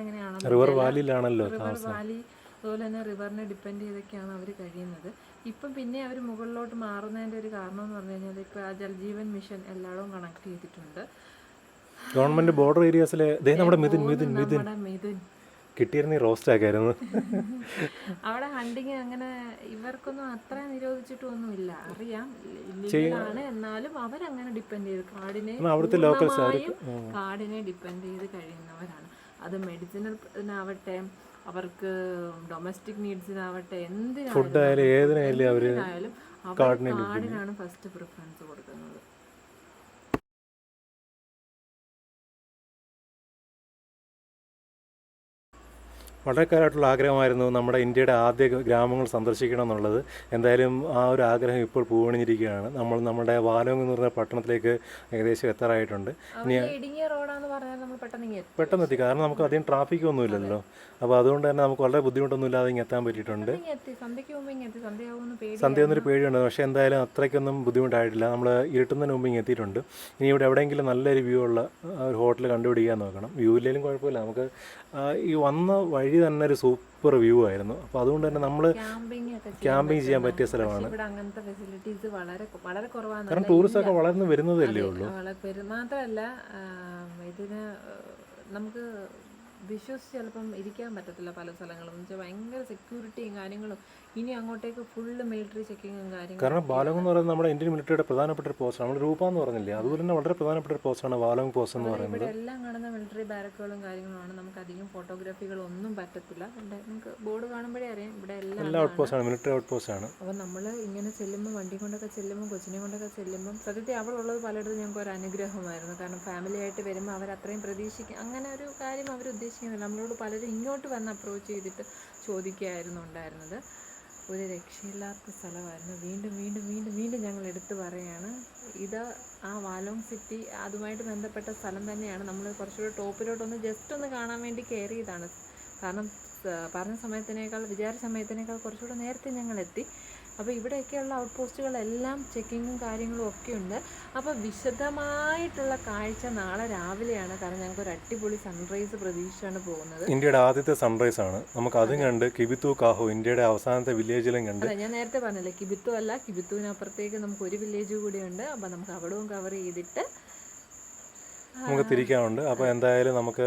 റിവർ വാലിയിലാണല്ലോ റിവർ വാലി അതുപോലെ തന്നെ റിവറിനെ ഡിപ്പെൻഡ് ചെയ്തൊക്കെയാണ് അവർ കഴിയുന്നത്. ഇപ്പം പിന്നെ അവർ മുകളിലോട്ട് മാറുന്നതിന്റെ ഒരു കാരണം എന്ന് പറഞ്ഞു കഴിഞ്ഞാൽ ഇപ്പോൾ ആ ജൽജീവൻ മിഷൻ എല്ലായിടവും കണക്ട് ചെയ്തിട്ടുണ്ട്. ഗവൺമെന്റ് ബോർഡർ ഏരിയാസിലെ നമ്മുടെ മിഥുൻ മിഥുൻ മിഥുൻ. കിട്ടിയിരുന്ന റോസ്റ്റ് ആക്കായിരുന്നു. അവിടെ ഹണ്ടിങ് അങ്ങനെ ഇവർക്കൊന്നും അത്ര നിരോധിച്ചിട്ടൊന്നുമില്ല. അറിയാം. ഇല്ലീഗലാണ് എന്നാലും അവരങ്ങനെ ഡിപ്പെൻഡ് ചെയ്ത് കാടിനെ അവിടുത്തെ ലോക്കൽസ് കാടിനെ ഡിപ്പെൻഡ് ചെയ്ത് കഴിയുന്നവരാണ്. അത് മെഡിസിനാവട്ടെ അവർക്ക് ഡൊമസ്റ്റിക് നീഡ്സിനാവട്ടെ എന്തിനായാലും കാടിനാണ് ഫസ്റ്റ് പ്രിഫറൻസ് കൊടുക്കുന്നത്. വളരെ കാലമായിട്ടുള്ള ആഗ്രഹമായിരുന്നു നമ്മുടെ ഇന്ത്യയുടെ ആദ്യ ഗ്രാമങ്ങൾ സന്ദർശിക്കണം എന്നുള്ളത് എന്തായാലും ആ ഒരു ആഗ്രഹം ഇപ്പോൾ പൂവണിഞ്ഞിരിക്കുകയാണ്. നമ്മൾ നമ്മുടെ വാലോങ് എന്ന് പറഞ്ഞ പട്ടണത്തിലേക്ക് ഏകദേശം എത്താറായിട്ടുണ്ട്. ഇനി പെട്ടെന്ന് എത്തി. കാരണം നമുക്ക് അധികം ട്രാഫിക് ഒന്നും ഇല്ലല്ലോ അപ്പോൾ അതുകൊണ്ട് തന്നെ നമുക്ക് വളരെ ബുദ്ധിമുട്ടൊന്നും ഇല്ലാതെ ഇങ്ങനെ എത്താൻ പറ്റിയിട്ടുണ്ട്. സന്ധ്യ ഒന്നൊരു പേടിയുണ്ട്. പക്ഷേ എന്തായാലും അത്രയ്ക്കൊന്നും ബുദ്ധിമുട്ടായിട്ടില്ല. നമ്മൾ ഇരുട്ടുന്നതിന് മുമ്പ് ഇങ്ങനെ എത്തിയിട്ടുണ്ട്. ഇനി ഇവിടെ എവിടെയെങ്കിലും നല്ലൊരു വ്യൂ ഉള്ള ഒരു ഹോട്ടൽ കണ്ടുപിടിക്കാൻ നോക്കണം. വ്യൂ ഇല്ലെങ്കിലും കുഴപ്പമില്ല. നമുക്ക് ഈ വന്ന വഴി തന്നെ ഒരു സൂപ്പർ വ്യൂ ആയിരുന്നു. അപ്പോൾ അതുകൊണ്ട് തന്നെ നമ്മൾ ക്യാമ്പിംഗ് ചെയ്യാൻ പറ്റിയ സ്ഥലമാണ്. അങ്ങനത്തെ ഫെസിലിറ്റീസ് വളരെ വളരെ കുറവാണ് കാരണം ടൂറിസ്റ്റ് ഒക്കെ വളർന്ന് വരുന്നതല്ലേ ഉള്ളൂ. മാത്രമല്ല ഇതിന് നമുക്ക് വിശ്വസിച്ച് ചിലപ്പം ഇരിക്കാൻ പറ്റത്തില്ല പല സ്ഥലങ്ങളും. എന്ന് വെച്ചാൽ ഭയങ്കര സെക്യൂരിറ്റിയും കാര്യങ്ങളും ഇനി അങ്ങോട്ടേക്ക് ഫുള്ള് മിലിറ്ററി ചെക്കിങ്ങും കാര്യങ്ങളും കാരണം ബാലോങ് എന്ന് പറയുന്നത് നമ്മുടെ ഇന്ത്യൻ മിലിറ്ററിയുടെ പ്രധാനപ്പെട്ട ഒരു പോസ്റ്റ് നമ്മൾ രൂപ എന്ന് പറഞ്ഞില്ലേ? അതുപോലെ തന്നെ വളരെ പ്രധാനപ്പെട്ട ഒരു പോസ്റ്റാണ് ബാലോങ് പോസ്റ്റ് എന്ന് പറയുന്നത്. ഇവിടെ എല്ലാം കാണുന്ന മിലിറ്ററി ബാരക്കുകളും കാര്യങ്ങളുമാണ്. നമുക്ക് അധികം ഫോട്ടോഗ്രാഫികളൊന്നും പറ്റത്തില്ല. നമുക്ക് ബോർഡ് കാണുമ്പോഴേ അറിയാം. ഇവിടെ എല്ലാം എല്ലാ ഔട്ട് പോസ്റ്റാണ് മിലിറ്ററി ഔട്ട് ആണ്. അപ്പോൾ നമ്മൾ ഇങ്ങനെ ചെല്ലുമ്പോൾ വണ്ടി കൊണ്ടൊക്കെ ചെല്ലുമ്പോൾ കൊച്ചിനെ കൊണ്ടൊക്കെ ചെല്ലുമ്പോൾ സത്യത്തിൽ അവിടെ ഉള്ളത് പലയിടത്തും ഞങ്ങൾക്ക് ഒരു അനുഗ്രഹമായിരുന്നു. കാരണം ഫാമിലി ആയിട്ട് വരുമ്പോൾ അവർ അത്രയും പ്രതീക്ഷിക്കും അങ്ങനെ ഒരു കാര്യം അവർ ഉദ്ദേശിക്കുന്നില്ല. നമ്മളോട് പലരും ഇങ്ങോട്ട് വന്ന് അപ്രോച്ച് ചെയ്തിട്ട് ചോദിക്കുകയായിരുന്നു ഉണ്ടായിരുന്നത്. ഒരു രക്ഷയില്ലാത്ത സ്ഥലമായിരുന്നു. വീണ്ടും വീണ്ടും വീണ്ടും വീണ്ടും ഞങ്ങൾ എടുത്തു പറയുകയാണ് ഇത് ആ വാലോങ് സിറ്റി അതുമായിട്ട് ബന്ധപ്പെട്ട സ്ഥലം തന്നെയാണ്. നമ്മൾ കുറച്ചുകൂടെ ടോപ്പിലോട്ടൊന്ന് ജസ്റ്റ് ഒന്ന് കാണാൻ വേണ്ടി കയറിയതാണ്. കാരണം പറഞ്ഞ സമയത്തിനേക്കാൾ വിചാരിച്ച സമയത്തിനേക്കാൾ കുറച്ചുകൂടെ നേരത്തെ ഞങ്ങൾ എത്തി. അപ്പോൾ ഇവിടെയൊക്കെയുള്ള ഔട്ട് പോസ്റ്റുകളെല്ലാം ചെക്കിങ്ങും കാര്യങ്ങളും ഒക്കെ ഉണ്ട്. അപ്പോൾ വിശദമായിട്ടുള്ള കാഴ്ച നാളെ രാവിലെയാണ്. കാരണം ഞങ്ങൾക്ക് ഒരു അടിപൊളി സൺറൈസ് പ്രതീക്ഷിച്ചാണ് പോകുന്നത്. ഇന്ത്യയുടെ ആദ്യത്തെ സൺറൈസ് ആണ്. നമുക്ക് അതും കണ്ട് കിബിത്തു കാഹു ഇന്ത്യയുടെ അവസാനത്തെ വില്ലേജിലും കണ്ട്. ഞാൻ നേരത്തെ പറഞ്ഞല്ലേ കിബിത്തു അല്ല കിബിത്തുവിനപ്പുറത്തേക്ക് നമുക്ക് ഒരു വില്ലേജ് കൂടിയുണ്ട് അപ്പോൾ നമുക്ക് അവിടവും കവർ ചെയ്തിട്ട് നമുക്ക് തിരിക്കാനുണ്ട്. അപ്പോൾ എന്തായാലും നമുക്ക്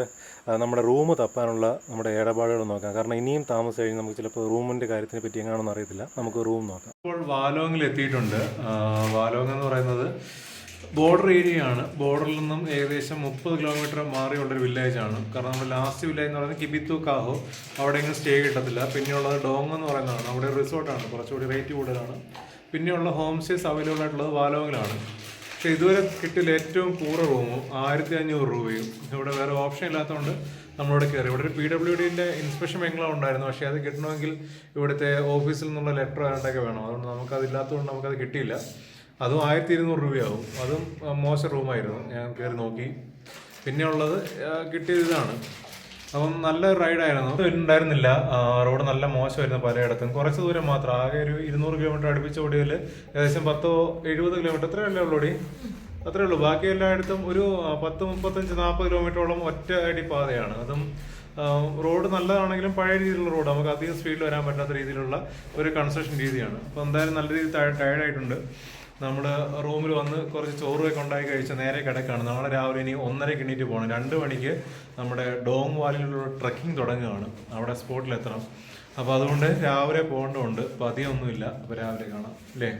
നമ്മുടെ റൂം തപ്പാനുള്ള നമ്മുടെ ഇടപാടുകൾ നോക്കാം. കാരണം ഇനിയും താമസം കഴിഞ്ഞ് നമുക്ക് ചിലപ്പോൾ റൂമിന്റെ കാര്യത്തിനെ പറ്റി എങ്ങനെയാണെന്ന് അറിയത്തില്ല. നമുക്ക് റൂം നോക്കാം. ഇപ്പോൾ വാലോങ്ങിൽ എത്തിയിട്ടുണ്ട്. വാലോങ് എന്ന് പറയുന്നത് ബോർഡർ ഏരിയ ആണ് ബോർഡറിൽ നിന്നും ഏകദേശം മുപ്പത് കിലോമീറ്റർ മാറിയുള്ളൊരു വില്ലേജ് ആണ്. കാരണം നമ്മുടെ ലാസ്റ്റ് വില്ലേജ് എന്ന് പറയുന്നത് കിബിത്തു കാഹോ. അവിടെ എങ്ങും സ്റ്റേ കിട്ടത്തില്ല. പിന്നെയുള്ളത് ഡോങ് എന്ന് പറയുന്നതാണ്. അവിടെ റിസോർട്ടാണ് കുറച്ചുകൂടി റേറ്റ് കൂടുതലാണ്. പിന്നെയുള്ള ഹോം സ്റ്റേസ് അവൈലബിൾ ആയിട്ടുള്ളത് വാലോങ്ങിലാണ്. പക്ഷേ ഇതുവരെ കിട്ടിയ ഏറ്റവും കൂറ റൂമും ആയിരത്തി അഞ്ഞൂറ് രൂപയും. ഇവിടെ വേറെ ഓപ്ഷൻ ഇല്ലാത്തതുകൊണ്ട് നമ്മളിവിടെ കയറി ഇവിടെ ഒരു പി ഡബ്ല്യു ഡിന്റെ ഇൻസ്പെക്ഷൻ ബംഗ്ലാവ് ഉണ്ടായിരുന്നു. പക്ഷേ അത് കിട്ടണമെങ്കിൽ ഇവിടുത്തെ ഓഫീസിൽ നിന്നുള്ള ലെറ്റർ ആണ്ടൊക്കെ വേണം. അതുകൊണ്ട് നമുക്കത് ഇല്ലാത്തതുകൊണ്ട് നമുക്കത് കിട്ടിയില്ല. അതും ആയിരത്തി ഇരുന്നൂറ് രൂപയാവും. അതും മോശം റൂമായിരുന്നു ഞാൻ കയറി നോക്കി. പിന്നെ ഉള്ളത് ആ, കിട്ടിയത് ഇതാണ്. അപ്പം നല്ല റൈഡായിരുന്നു ഉണ്ടായിരുന്നില്ല റോഡ് നല്ല മോശമായിരുന്നു പലയിടത്തും. കുറച്ച് ദൂരം മാത്രം. ആകെ ഒരു ഇരുന്നൂറ് കിലോമീറ്റർ അടുപ്പിച്ച് ഓടിയതിൽ ഏകദേശം പത്തോ എഴുപത് കിലോമീറ്റർ അത്രയല്ലേ ഉള്ളൂടി അത്രേ ഉള്ളൂ. ബാക്കി എല്ലായിടത്തും ഒരു പത്ത് മുപ്പത്തഞ്ച് നാൽപ്പത് കിലോമീറ്ററോളം ഒറ്റ അടി പാതയാണ്. അതും റോഡ് നല്ലതാണെങ്കിലും പഴയ രീതിയിലുള്ള റോഡ് നമുക്ക് അധികം സ്പീഡിൽ വരാൻ പറ്റാത്ത രീതിയിലുള്ള ഒരു കൺസ്ട്രക്ഷൻ രീതിയാണ്. അപ്പോൾ എന്തായാലും നല്ല രീതിയിൽ ടയർഡായിട്ടുണ്ട് നമ്മൾ റൂമിൽ വന്ന് കുറച്ച് ചോറൊക്കെ ഉണ്ടാക്കി കഴിച്ച് നേരെ കിടക്കാണ് നാളെ രാവിലെ ഇനി ഒന്നര എണീറ്റ് പോകണം. രണ്ട് മണിക്ക് നമ്മുടെ ഡോങ് വാലിലുള്ള ട്രക്കിംഗ് തുടങ്ങുകയാണ്. അവിടെ സ്പോട്ടിൽ എത്തണം അപ്പോൾ അതുകൊണ്ട് രാവിലെ പോകേണ്ടതുണ്ട്. അപ്പോൾ അധികം ഒന്നുമില്ല അപ്പോൾ രാവിലെ കാണാം. അല്ലേ?